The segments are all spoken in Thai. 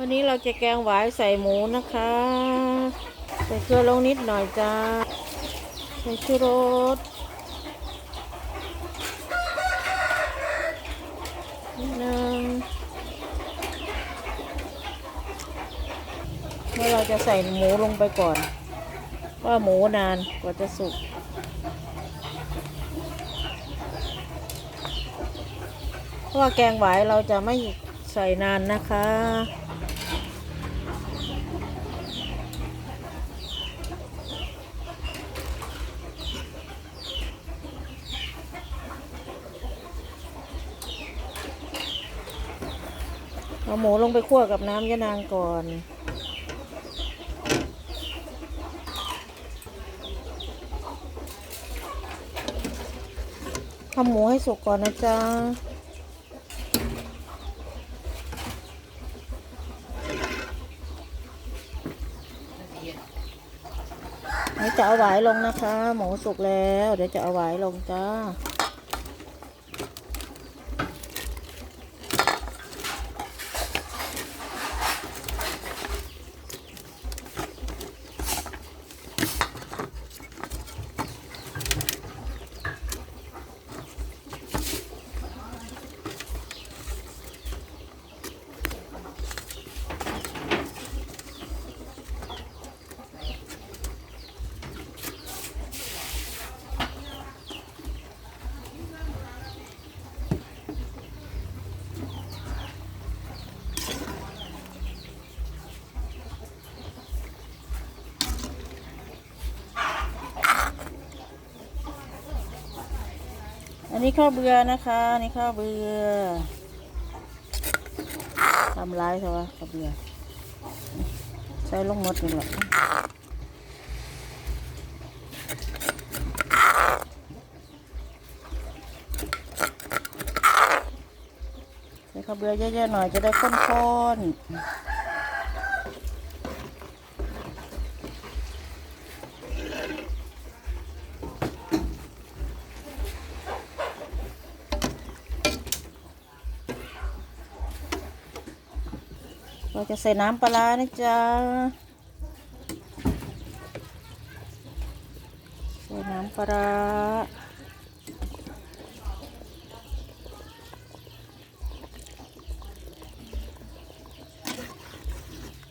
วันนี้เราจะแกงหวายใส่หมูนะคะ ใส่เกลือลงนิดหน่อยจ้า ใส่ชูรสนิดนึงแล้วเราจะใส่หมูลงไปก่อน ว่าหมูนานกว่าจะสุกเพราะว่าแกงหวายเราจะไม่ใส่นานนะคะ เอาหมูลงไปคั่วกับน้ำยะนางก่อนทำหมูให้สุกก่อนนะจ๊ะนี่จะเอาหวายลงนะคะ หมูสุกแล้ว เดี๋ยวจะเอาหวายลงจ้า ข้าวเบือนะคะนี่ข้าวเบือทำร้ายใช่ไหมข้าวเบือใส่ลงหมดนี่แหละใส่ข้าวเบือเยอะๆหน่อยจะได้ข้นๆ เราจะใส่น้ำปลานะจ๊ะใส่น้ำปลา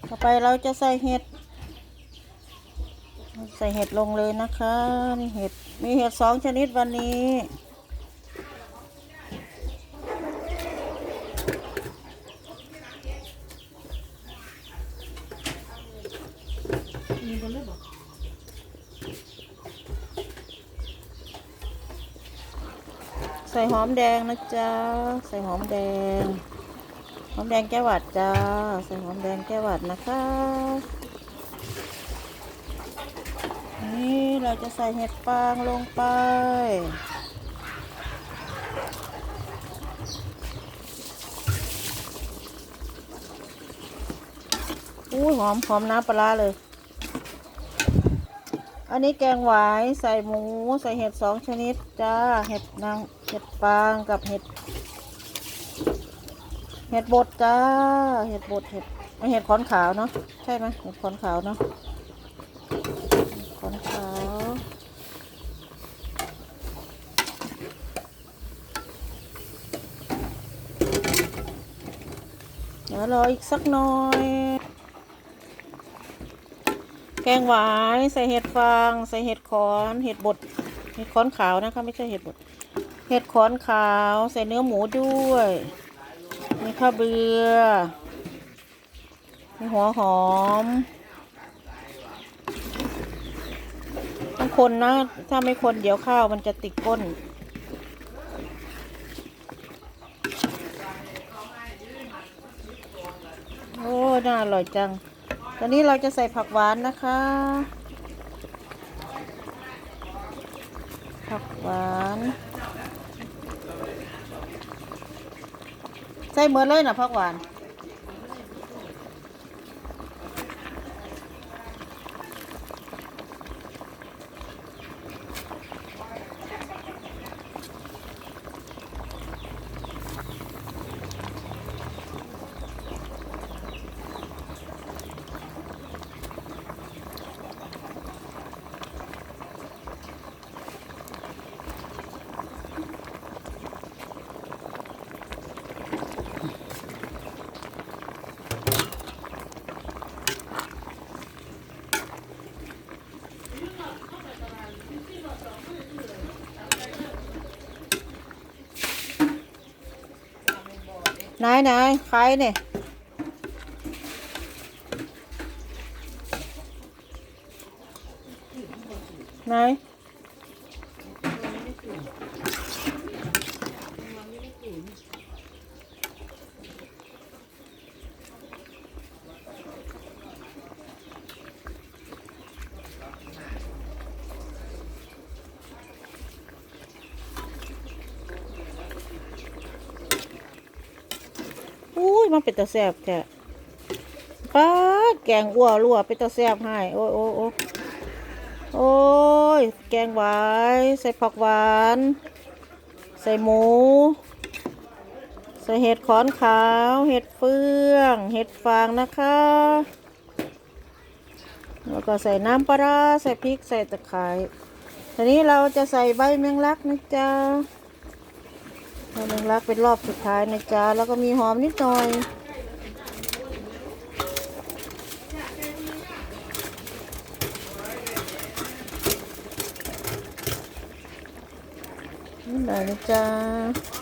ต่อไปเราจะใส่เห็ด ใส่เห็ดลงเลยนะคะนี่เห็ด มีเห็ดสองชนิดวันนี้ ส่หอมแดงนะจ๊ะ ใส่หอมแดง หอมแดงแก้วหวัดจ้า ใส่หอมแดงแก้วหวัดนะคะ นี่เราจะใส่เห็ดฟางลงไปอุ้หอมหอมน้ำปลาเลย อันนี้แกงหวายใส่หมูใส่เห็ดสองชนิดจ้าเห็ดนางเห็ดฟางกับเห็ด เห็ดบดจ้า เห็ดบดเห็ดเห็ดขอนขาวเนาะใช่ไหมเห็ดขอนขาวเนาะขอนขาวเดี๋ยวรออีกสักหน่อย งหวายใส่เห็ดฟาง ใส่เห็ดขอน เห็ดบด เห็ดขอนขาวนะคะ ไม่ใช่เห็ดบด เห็ดขอนขาว ใส่เนื้อหมูด้วย มีข้าวเบือมีหัวหอมต้องคนนะ ถ้าไม่คนเดี๋ยวข้าวมันจะติดก้นโอ้ น่าอร่อยจัง ตอนนี้เราจะใส่ผักหวานนะคะ ผักหวาน ใส่เหมือนเลยนะผักหวาน ไหนไหนใครเนี่ยไหนอุ้ย มันเป็นตาแสบแท้ป้าแกงอ้วรั่วเป็นตาแสบให้โอ้ยโอ้ยโอ้ยโอ้ยแกงหวายใส่ผักหวาน ใส่หมู ใส่เห็ดขอนขาว เห็ดเฟือง เห็ดฟางนะคะ แล้วก็ใส่น้ำปลาใส่พริกใส่ตะไคร้ทีนี้เราจะใส่ใบแมงลักนะจ๊ะ ใบแมงลักเป็นรอบสุดท้ายนะจ๊ะ แล้วก็มีหอมนิดหน่อยนี่หน่อยนะจ๊ะ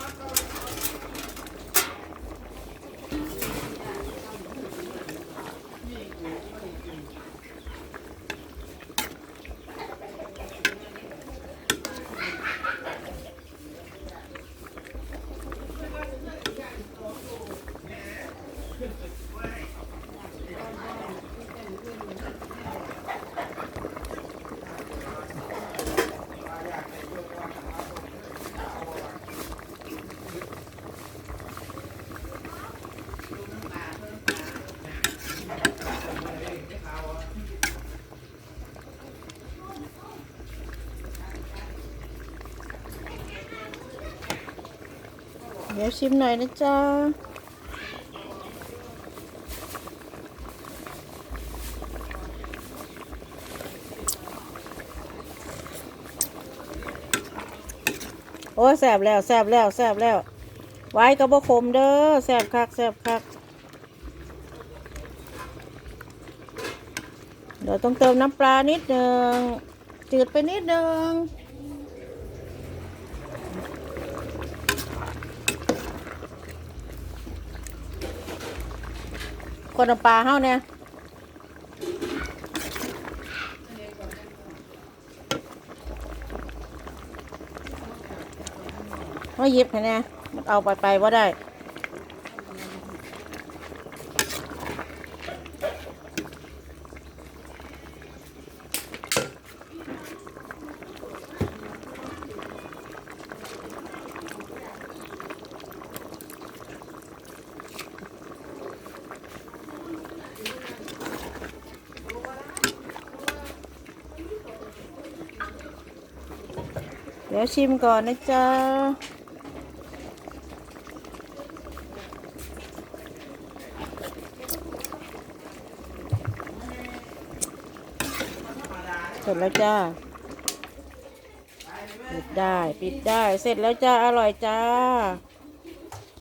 เดี๋ยวชิมหน่อยนะจ๊ะ โอ้ยแสบแล้วแสบแล้วแสบแล้ว ไว้กระบอกขมเด้อแสบคักแสบคักเดี๋ยวต้องเติมน้ำปลานิดหนึ่งจืดไปนิดหนึ่งคนเอาปลาเฮาเนี่ย มายิบให้เนี่ยมันเอาไปไปว่าได้เดี๋ยวชิมก่อนนะจ๊ะ สร็จแล้วจ้า ปิดได้ ปิดได้ เสร็จแล้วจ้า อร่อยจ้า